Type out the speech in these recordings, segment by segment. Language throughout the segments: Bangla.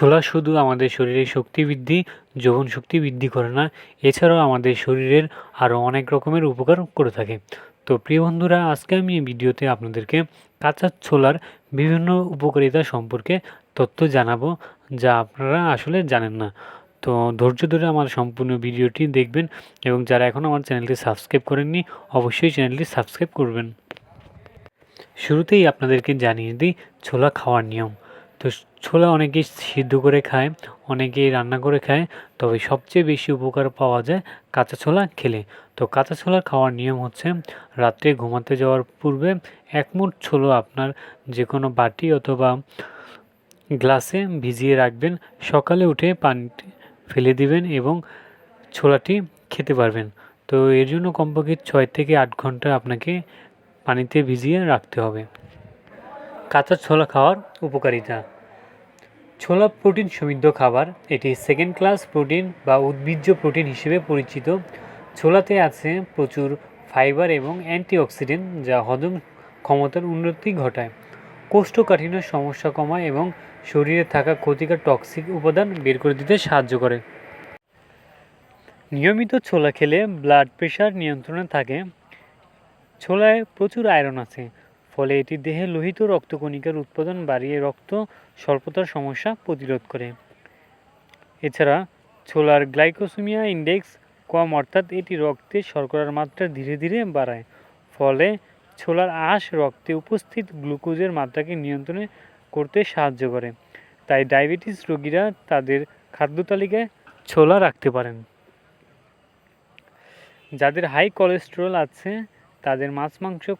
ছোলা শুধু আমাদের শরীরে শক্তি বৃদ্ধি, যৌবন শক্তি বৃদ্ধি করে না, এছাড়াও আমাদের শরীরের আরও অনেক রকমের উপকার করে থাকে। তো প্রিয় বন্ধুরা, আজকে আমি এই ভিডিওতে আপনাদেরকে কাঁচা ছোলার বিভিন্ন উপকারিতা সম্পর্কে তথ্য জানাব, যা আপনারা আসলে জানেন না। তো ধৈর্য ধরে আমার সম্পূর্ণ ভিডিওটি দেখবেন এবং যারা এখন আমার চ্যানেলটি সাবস্ক্রাইব করেননি, অবশ্যই চ্যানেলটি সাবস্ক্রাইব করবেন। শুরুতেই আপনাদেরকে জানিয়ে দিই ছোলা খাওয়ার নিয়ম। তো ছোলা অনেকেই সিদ্ধ করে খায়, অনেকেই রান্না করে খায়, তবে সবচেয়ে বেশি উপকার পাওয়া যায় কাঁচা ছোলা খেলে। তো কাঁচা ছোলা খাওয়ার নিয়ম হচ্ছে রাত্রে ঘুমাতে যাওয়ার পূর্বে এক মুঠ ছোলো আপনার যে কোনো বাটি অথবা গ্লাসে ভিজিয়ে রাখবেন, সকালে উঠে পানিটি ফেলে দিবেন এবং ছোলাটি খেতে পারবেন। তো এর জন্য কমপক্ষে ছয় থেকে আট ঘণ্টা আপনাকে পানিতে ভিজিয়ে রাখতে হবে। কাঁচা ছোলা খাওয়ার উপকারিতা। ছোলা প্রোটিন সমৃদ্ধ খাবার, এটি সেকেন্ড ক্লাস প্রোটিন বা উদ্ভিজ্জ প্রোটিন হিসেবে পরিচিত। ছোলাতে আছে প্রচুর ফাইবার এবং অ্যান্টিঅক্সিডেন্ট যা হজম ক্ষমতার উন্নতি ঘটায়। কোষ্ঠকাঠিন্য সমস্যা কমায় এবং শরীরে থাকা ক্ষতিকর টক্সিক উপাদান বের করে দিতে সাহায্য করে। নিয়মিত ছোলা খেলে ব্লাড প্রেশার নিয়ন্ত্রণে থাকে। ছোলায় প্রচুর আয়রন আছে। ফলে এটি দেহে লোহিত রক্তকণিকার উৎপাদন বাড়িয়ে রক্ত স্বল্পতার সমস্যা প্রতিরোধ করে। এছাড়া ছোলার গ্লাইকোসিমিয়া ইন্ডেক্স কম, অর্থাৎ এটি রক্তে শর্করার মাত্রা ধীরে ধীরে বাড়ায়। ফলে ছোলার আঁশ রক্তে উপস্থিত গ্লুকোজের মাত্রাকে নিয়ন্ত্রণে করতে সাহায্য করে। তাই ডায়াবেটিস রোগীরা তাদের খাদ্য তালিকায় ছোলা রাখতে পারেন। যাদের হাই কোলেস্টেরল আছে, তাদের মাছ, মাংস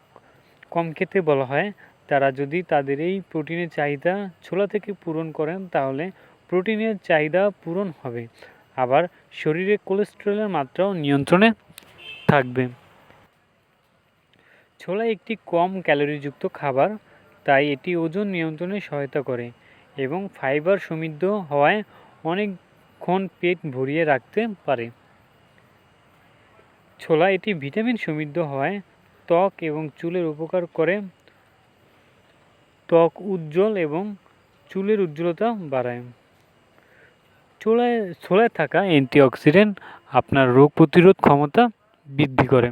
কম খেতে বলা হয়। তারা যদি তাদের এই প্রোটিনের চাহিদা ছোলা থেকে পূরণ করেন, তাহলে প্রোটিনের চাহিদা পূরণ হবে। আবার শরীরে কোলেস্টেরলের মাত্রাও নিয়ন্ত্রণে থাকবে। ছোলা একটি কম ক্যালোরিযুক্ত খাবার, তাই এটি ওজন নিয়ন্ত্রণে সহায়তা করে এবং ফাইবার সমৃদ্ধ হওয়ায় অনেকক্ষণ পেট ভরিয়ে রাখতে পারে। ছোলা এটি ভিটামিন সমৃদ্ধ হওয়ায় ত্বক এবং চুলের উপকার করে। ত্বক উজ্জ্বল এবং চুলের উজ্জ্বলতা বাড়ায়। ছোলায় ছোলায় থাকা অ্যান্টিঅক্সিডেন্ট আপনার রোগ প্রতিরোধ ক্ষমতা বৃদ্ধি করে।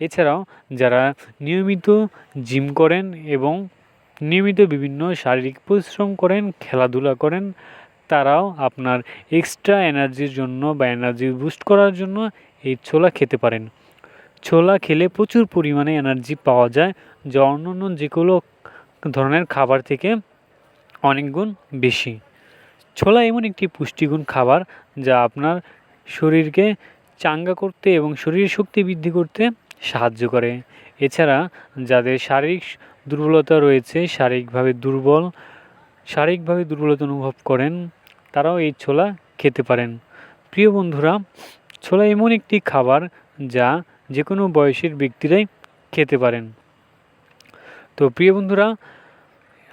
এছাড়াও যারা নিয়মিত জিম করেন এবং নিয়মিত বিভিন্ন শারীরিক পরিশ্রম করেন, খেলাধুলা করেন, তারাও আপনার এক্সট্রা এনার্জির জন্য বা এনার্জি বুস্ট করার জন্য এই ছোলা খেতে পারেন। ছোলা খেলে প্রচুর পরিমাণে এনার্জি পাওয়া যায়, যা অন্যান্য যেগুলো ধরনের খাবার থেকে অনেক গুণ বেশি। ছোলা এমন একটি পুষ্টিগুণ খাবার, যা আপনার শরীরকে চাঙ্গা করতে এবং শরীর শক্তি বৃদ্ধি করতে সাহায্য করে। এছাড়া যাদের শারীরিক দুর্বলতা রয়েছে, শারীরিকভাবে দুর্বল, শারীরিকভাবে দুর্বলতা অনুভব করেন, তারাও এই ছোলা খেতে পারেন। প্রিয় বন্ধুরা, ছোলা এমন একটি খাবার, যা যে কোনো বয়সের ব্যক্তিরাই খেতে পারেন। তো প্রিয় বন্ধুরা,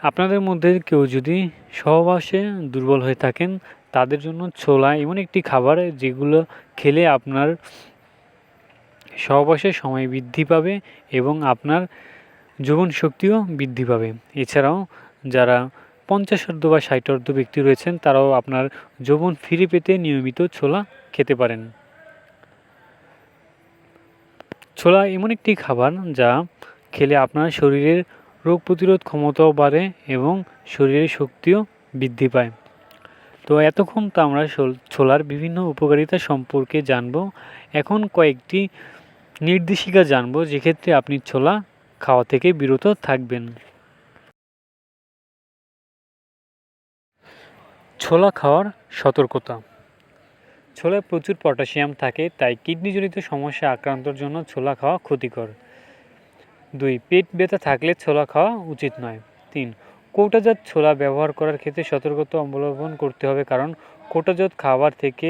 আপনাদের মধ্যে কেউ যদি সহবাসে দুর্বল হয়ে থাকেন, তাদের জন্য ছোলা এমন একটি খাবার যেগুলো খেলে আপনার সহবাসের সময় বৃদ্ধি পাবে এবং আপনার যৌবন শক্তিও বৃদ্ধি পাবে। এছাড়াও যারা পঞ্চাশার্ধ বা ষাটার্ধ ব্যক্তি রয়েছেন, তারাও আপনার যৌবন ফিরে পেতে নিয়মিত ছোলা খেতে পারেন। ছোলা এমন একটি খাবার যা খেলে আপনার শরীরের রোগ প্রতিরোধ ক্ষমতাও বাড়ে এবং শরীরের শক্তিও বৃদ্ধি পায়। তো এতক্ষণ তো আমরা ছোলার বিভিন্ন উপকারিতা সম্পর্কে জানব। এখন কয়েকটি নির্দেশিকা জানব, যেক্ষেত্রে আপনি ছোলা খাওয়া থেকে বিরত থাকবেন। ছোলা খাওয়ার সতর্কতা। ছোলায় প্রচুর পটাশিয়াম থাকে, তাই কিডনিজনিত সমস্যা আক্রান্তর জন্য ছোলা খাওয়া ক্ষতিকর। দুই, পেট ব্যথা থাকলে ছোলা খাওয়া উচিত নয়। তিন, কৌটাজাত ছোলা ব্যবহার করার ক্ষেত্রে সতর্কতা অবলম্বন করতে হবে, কারণ কোটাজাত খাবার থেকে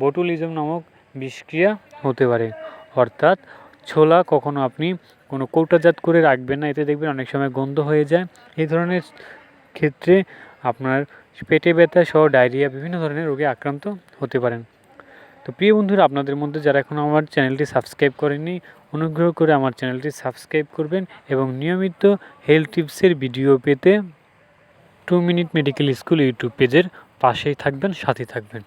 বটুলিজম নামক বিষক্রিয়া হতে পারে। অর্থাৎ ছোলা কখনো আপনি কোনো কৌটাজাত করে রাখবেন না, এতে দেখবেন অনেক সময় গন্ধ হয়ে যায়। এই ধরনের ক্ষেত্রে আপনার পেটে ব্যথা সহ ডায়রিয়া বিভিন্ন ধরনের রোগে আক্রান্ত হতে পারেন। তো প্রিয় বন্ধুরা, আপনাদের মধ্যে যারা এখন আমার চ্যানেলটি সাবস্ক্রাইব করেনি অনুগ্রহ করে আমার চ্যানেলটি সাবস্ক্রাইব করবেন এবং নিয়মিত হেলথ টিপসের ভিডিও পেতে two minute medical school YouTube পেজের পাশেই থাকবেন সাথে থাকবেন।